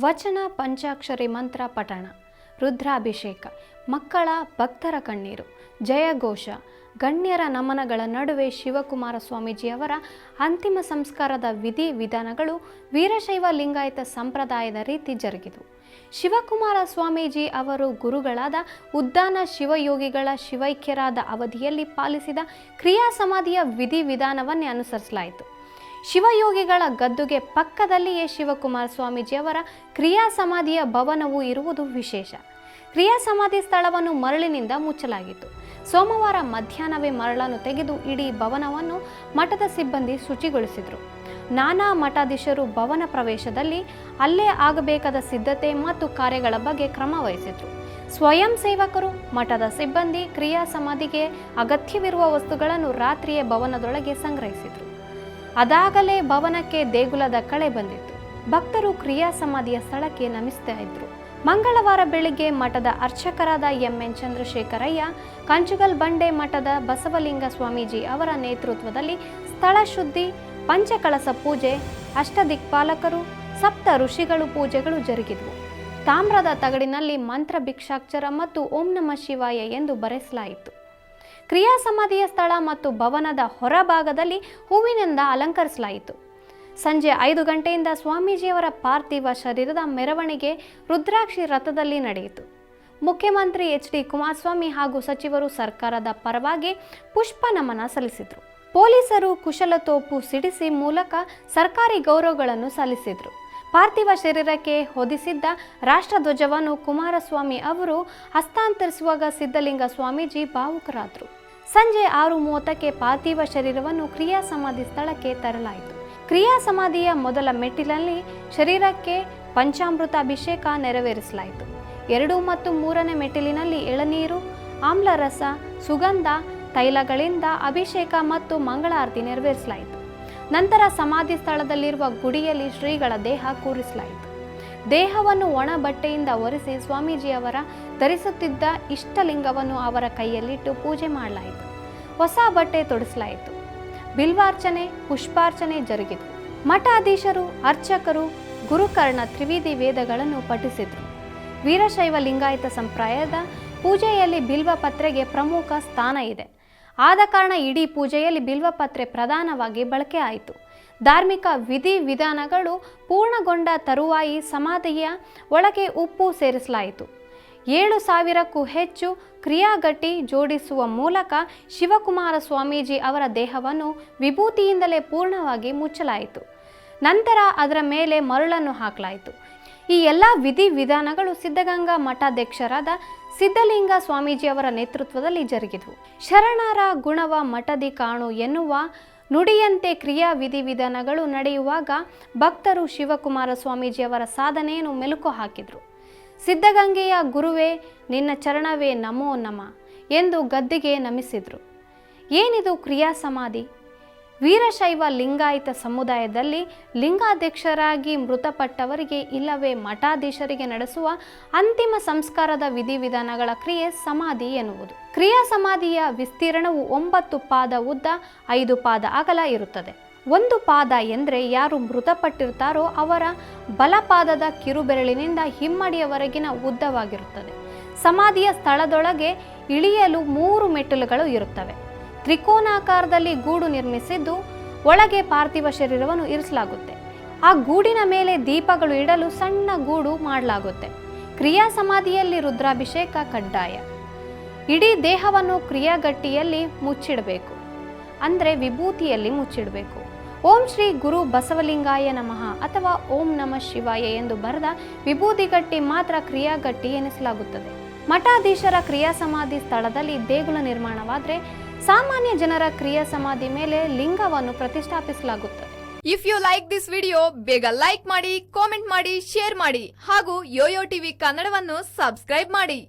ವಚನ, ಪಂಚಾಕ್ಷರಿ, ಮಂತ್ರ, ಪಠಣ, ರುದ್ರಾಭಿಷೇಕ, ಮಕ್ಕಳ, ಭಕ್ತರ ಕಣ್ಣೀರು, ಜಯಘೋಷ, ಗಣ್ಯರ ನಮನಗಳ ನಡುವೆ ಶಿವಕುಮಾರ ಸ್ವಾಮೀಜಿಯವರ ಅಂತಿಮ ಸಂಸ್ಕಾರದ ವಿಧಿ ವಿಧಾನಗಳು ವೀರಶೈವ ಲಿಂಗಾಯತ ಸಂಪ್ರದಾಯದ ರೀತಿ ಜರುಗಿದವು. ಶಿವಕುಮಾರ ಸ್ವಾಮೀಜಿ ಅವರು ಗುರುಗಳಾದ ಉದ್ದಾನ ಶಿವಯೋಗಿಗಳ ಶಿವೈಕ್ಯರಾದ ಅವಧಿಯಲ್ಲಿ ಪಾಲಿಸಿದ ಕ್ರಿಯಾ ಸಮಾಧಿಯ ವಿಧಿ ವಿಧಾನವನ್ನೇ ಅನುಸರಿಸಲಾಯಿತು. ಶಿವಯೋಗಿಗಳ ಗದ್ದುಗೆ ಪಕ್ಕದಲ್ಲಿಯೇ ಶಿವಕುಮಾರ ಸ್ವಾಮೀಜಿಯವರ ಕ್ರಿಯಾ ಸಮಾಧಿಯ ಭವನವು ಇರುವುದು ವಿಶೇಷ. ಕ್ರಿಯಾ ಸಮಾಧಿ ಸ್ಥಳವನ್ನು ಮರಳಿನಿಂದ ಮುಚ್ಚಲಾಗಿತ್ತು. ಸೋಮವಾರ ಮಧ್ಯಾಹ್ನವೇ ಮರಳನ್ನು ತೆಗೆದು ಇಡೀ ಭವನವನ್ನು ಮಠದ ಸಿಬ್ಬಂದಿ ಶುಚಿಗೊಳಿಸಿದರು. ನಾನಾ ಮಠಾಧೀಶರು ಭವನ ಪ್ರವೇಶದಲ್ಲಿ ಅಲ್ಲೇ ಆಗಬೇಕಾದ ಸಿದ್ಧತೆ ಮತ್ತು ಕಾರ್ಯಗಳ ಬಗ್ಗೆ ಕ್ರಮ ವಹಿಸಿದರು. ಸ್ವಯಂ ಸೇವಕರು, ಮಠದ ಸಿಬ್ಬಂದಿ ಕ್ರಿಯಾ ಸಮಾಧಿಗೆ ಅಗತ್ಯವಿರುವ ವಸ್ತುಗಳನ್ನು ರಾತ್ರಿಯೇ ಭವನದೊಳಗೆ ಸಂಗ್ರಹಿಸಿದರು. ಅದಾಗಲೇ ಭವನಕ್ಕೆ ದೇಗುಲದ ಕಳೆ ಬಂದಿತ್ತು. ಭಕ್ತರು ಕ್ರಿಯಾ ಸಮಾಧಿಯ ಸ್ಥಳಕ್ಕೆ ನಮಿಸ್ತಾ ಇದ್ರು. ಮಂಗಳವಾರ ಬೆಳಿಗ್ಗೆ ಮಠದ ಅರ್ಚಕರಾದ ಎಂಎನ್ ಚಂದ್ರಶೇಖರಯ್ಯ, ಕಂಚುಗಲ್ ಬಂಡೆ ಮಠದ ಬಸವಲಿಂಗ ಸ್ವಾಮೀಜಿ ಅವರ ನೇತೃತ್ವದಲ್ಲಿ ಸ್ಥಳ ಶುದ್ಧಿ, ಪಂಚಕಳಸ ಪೂಜೆ, ಅಷ್ಟದಿಕ್ಪಾಲಕರು, ಸಪ್ತ ಋಷಿಗಳು ಪೂಜೆಗಳು ಜರುಗಿದವು. ತಾಮ್ರದ ತಗಡಿನಲ್ಲಿ ಮಂತ್ರ ಭಿಕ್ಷಾಕ್ಷರ ಮತ್ತು ಓಂ ನಮ ಶಿವಾಯ ಎಂದು ಬರೆಸಲಾಯಿತು. ಕ್ರಿಯಾ ಸಮಾಧಿಯ ಸ್ಥಳ ಮತ್ತು ಭವನದ ಹೊರಭಾಗದಲ್ಲಿ ಹೂವಿನಿಂದ ಅಲಂಕರಿಸಲಾಯಿತು. ಸಂಜೆ ಐದು ಗಂಟೆಯಿಂದ ಸ್ವಾಮೀಜಿಯವರ ಪಾರ್ಥಿವ ಶರೀರದ ಮೆರವಣಿಗೆ ರುದ್ರಾಕ್ಷಿ ರಥದಲ್ಲಿ ನಡೆಯಿತು. ಮುಖ್ಯಮಂತ್ರಿ ಎಚ್ ಡಿ ಕುಮಾರಸ್ವಾಮಿ ಹಾಗೂ ಸಚಿವರು ಸರ್ಕಾರದ ಪರವಾಗಿ ಪುಷ್ಪ ನಮನ ಸಲ್ಲಿಸಿದರು. ಪೊಲೀಸರು ಕುಶಲತೋಪು ಸಿಡಿಸಿ ಮೂಲಕ ಸರ್ಕಾರಿ ಗೌರವಗಳನ್ನು ಸಲ್ಲಿಸಿದರು. ಪಾರ್ಥಿವ ಶರೀರಕ್ಕೆ ಹೊದಿಸಿದ್ದ ರಾಷ್ಟ್ರಧ್ವಜವನ್ನು ಕುಮಾರಸ್ವಾಮಿ ಅವರು ಹಸ್ತಾಂತರಿಸುವಾಗ ಸಿದ್ಧಲಿಂಗ ಸ್ವಾಮೀಜಿ ಭಾವುಕರಾದರು. ಸಂಜೆ ಆರು ಮೂವತ್ತಕ್ಕೆ ಪಾರ್ಥಿವ ಶರೀರವನ್ನು ಕ್ರಿಯಾ ಸಮಾಧಿ ಸ್ಥಳಕ್ಕೆ ತರಲಾಯಿತು. ಕ್ರಿಯಾ ಸಮಾಧಿಯ ಮೊದಲ ಮೆಟ್ಟಿಲಲ್ಲಿ ಶರೀರಕ್ಕೆ ಪಂಚಾಮೃತ ಅಭಿಷೇಕ ನೆರವೇರಿಸಲಾಯಿತು. ಎರಡು ಮತ್ತು ಮೂರನೇ ಮೆಟ್ಟಿಲಿನಲ್ಲಿ ಎಳನೀರು, ಆಮ್ಲರಸ, ಸುಗಂಧ, ತೈಲಗಳಿಂದ ಅಭಿಷೇಕ ಮತ್ತು ಮಂಗಳಾರತಿ ನೆರವೇರಿಸಲಾಯಿತು. ನಂತರ ಸಮಾಧಿ ಸ್ಥಳದಲ್ಲಿರುವ ಗುಡಿಯಲ್ಲಿ ಶ್ರೀಗಳ ದೇಹ ಕೂರಿಸಲಾಯಿತು. ದೇಹವನ್ನು ಒಣ ಬಟ್ಟೆಯಿಂದ ಒರೆಸಿ ಸ್ವಾಮೀಜಿಯವರ ಧರಿಸುತ್ತಿದ್ದ ಇಷ್ಟಲಿಂಗವನ್ನು ಅವರ ಕೈಯಲ್ಲಿಟ್ಟು ಪೂಜೆ ಮಾಡಲಾಯಿತು. ಹೊಸ ಬಟ್ಟೆ ತೊಡಿಸಲಾಯಿತು. ಬಿಲ್ವಾರ್ಚನೆ, ಪುಷ್ಪಾರ್ಚನೆ ಜರುಗಿತು. ಮಠಾಧೀಶರು, ಅರ್ಚಕರು, ಗುರುಕರ್ಣ ತ್ರಿವಿಧಿ ವೇದಗಳನ್ನು ಪಠಿಸಿದರು. ವೀರಶೈವ ಲಿಂಗಾಯತ ಸಂಪ್ರಾಯದ ಪೂಜೆಯಲ್ಲಿ ಬಿಲ್ವಪತ್ರೆಗೆ ಪ್ರಮುಖ ಸ್ಥಾನ ಇದೆ. ಆದ ಕಾರಣ ಇಡೀ ಪೂಜೆಯಲ್ಲಿ ಬಿಲ್ವಪತ್ರೆ ಪ್ರಧಾನವಾಗಿ ಬಳಕೆ ಆಯಿತು. ಧಾರ್ಮಿಕ ವಿಧಿ ವಿಧಾನಗಳು ಪೂರ್ಣಗೊಂಡ ತರುವಾಯಿ ಸಮಾಧಿಯ ಒಳಗೆ ಉಪ್ಪು ಸೇರಿಸಲಾಯಿತು. ಏಳು ಸಾವಿರಕ್ಕೂ ಹೆಚ್ಚು ಕ್ರಿಯಾಗಟ್ಟಿ ಜೋಡಿಸುವ ಮೂಲಕ ಶಿವಕುಮಾರ ಸ್ವಾಮೀಜಿ ಅವರ ದೇಹವನ್ನು ವಿಭೂತಿಯಿಂದಲೇ ಪೂರ್ಣವಾಗಿ ಮುಚ್ಚಲಾಯಿತು. ನಂತರ ಅದರ ಮೇಲೆ ಮರಳನ್ನು ಹಾಕಲಾಯಿತು. ಈ ಎಲ್ಲ ವಿಧಿ ವಿಧಾನಗಳು ಸಿದ್ಧಗಂಗಾ ಮಠಾಧ್ಯಕ್ಷರಾದ ಸಿದ್ಧಲಿಂಗ ಸ್ವಾಮೀಜಿಯವರ ನೇತೃತ್ವದಲ್ಲಿ ಜರುಗಿದವು. ಶರಣರ ಗುಣವ ಮಠದಿ ಕಾಣು ಎನ್ನುವ ನುಡಿಯಂತೆ ಕ್ರಿಯಾ ವಿಧಿವಿಧಾನಗಳು ನಡೆಯುವಾಗ ಭಕ್ತರು ಶಿವಕುಮಾರ ಸ್ವಾಮೀಜಿಯವರ ಸಾಧನೆಯನ್ನು ಮೆಲುಕು ಹಾಕಿದರು. ಸಿದ್ಧಗಂಗೆಯ ಗುರುವೇ, ನಿನ್ನ ಚರಣವೇ ನಮೋ ನಮ ಎಂದು ಗದ್ದಿಗೆ ನಮಿಸಿದರು. ಏನಿದು ಕ್ರಿಯಾ ಸಮಾಧಿ ವೀರಶೈವ ಲಿಂಗಾಯತ ಸಮುದಾಯದಲ್ಲಿ ಲಿಂಗಾಧ್ಯಕ್ಷರಾಗಿ ಮೃತಪಟ್ಟವರಿಗೆ ಇಲ್ಲವೇ ಮಠಾಧೀಶರಿಗೆ ನಡೆಸುವ ಅಂತಿಮ ಸಂಸ್ಕಾರದ ವಿಧಿವಿಧಾನಗಳ ಕ್ರಿಯೆ ಸಮಾಧಿ ಎನ್ನುವುದು. ಕ್ರಿಯಾ ಸಮಾಧಿಯ ವಿಸ್ತೀರ್ಣವು ಒಂಬತ್ತು ಪಾದ ಉದ್ದ ಐದು ಪಾದ ಅಗಲ ಇರುತ್ತದೆ. ಒಂದು ಪಾದ ಎಂದರೆ ಯಾರು ಮೃತಪಟ್ಟಿರ್ತಾರೋ ಅವರ ಬಲಪಾದದ ಕಿರುಬೆರಳಿನಿಂದ ಹಿಮ್ಮಡಿಯವರೆಗಿನ ಉದ್ದವಾಗಿರುತ್ತದೆ. ಸಮಾಧಿಯ ಸ್ಥಳದೊಳಗೆ ಇಳಿಯಲು ಮೂರು ಮೆಟ್ಟಿಲುಗಳು ಇರುತ್ತವೆ. ತ್ರಿಕೋನಾಕಾರದಲ್ಲಿ ಗೂಡು ನಿರ್ಮಿಸಿದ್ದು ಒಳಗೆ ಪಾರ್ಥಿವ ಶರೀರವನ್ನು ಇರಿಸಲಾಗುತ್ತೆ. ಆ ಗೂಡಿನ ಮೇಲೆ ದೀಪಗಳು ಇಡಲು ಸಣ್ಣ ಗೂಡು ಮಾಡಲಾಗುತ್ತೆ. ಕ್ರಿಯಾ ಸಮಾಧಿಯಲ್ಲಿ ರುದ್ರಾಭಿಷೇಕ ಕಡ್ಡಾಯ. ಇಡೀ ದೇಹವನ್ನು ಕ್ರಿಯಾಗಟ್ಟಿಯಲ್ಲಿ ಮುಚ್ಚಿಡಬೇಕು. ಅಂದರೆ ವಿಭೂತಿಯಲ್ಲಿ ಮುಚ್ಚಿಡಬೇಕು. ಓಂ ಶ್ರೀ ಗುರು ಬಸವಲಿಂಗಾಯ ನಮಃ ಅಥವಾ ಓಂ ನಮಃ ಶಿವಾಯ ಎಂದು ಬರೆದ ವಿಭೂತಿಗಟ್ಟಿ ಮಾತ್ರ ಕ್ರಿಯಾಗಟ್ಟಿ ಎನಿಸಲಾಗುತ್ತದೆ. ಮಠಾಧೀಶರ ಕ್ರಿಯಾ ಸಮಾಧಿ ಸ್ಥಳದಲ್ಲಿ ದೇಗುಲ ನಿರ್ಮಾಣವಾದರೆ ಸಾಮಾನ್ಯ ಜನರ ಕ್ರಿಯಾ ಸಮಾಧಿ ಮೇಲೆ ಲಿಂಗವನ್ನು ಪ್ರತಿಷ್ಠಾಪಿಸಲಾಗುತ್ತದೆ. If you like this video ಬೇಗ ಲೈಕ್ ಮಾಡಿ ಕಾಮೆಂಟ್ ಮಾಡಿ ಶೇರ್ ಮಾಡಿ ಹಾಗೂ ಯೋಯೋ ಟಿವಿ ಕನ್ನಡವನ್ನು ಸಬ್ಸ್ಕ್ರೈಬ್ ಮಾಡಿ.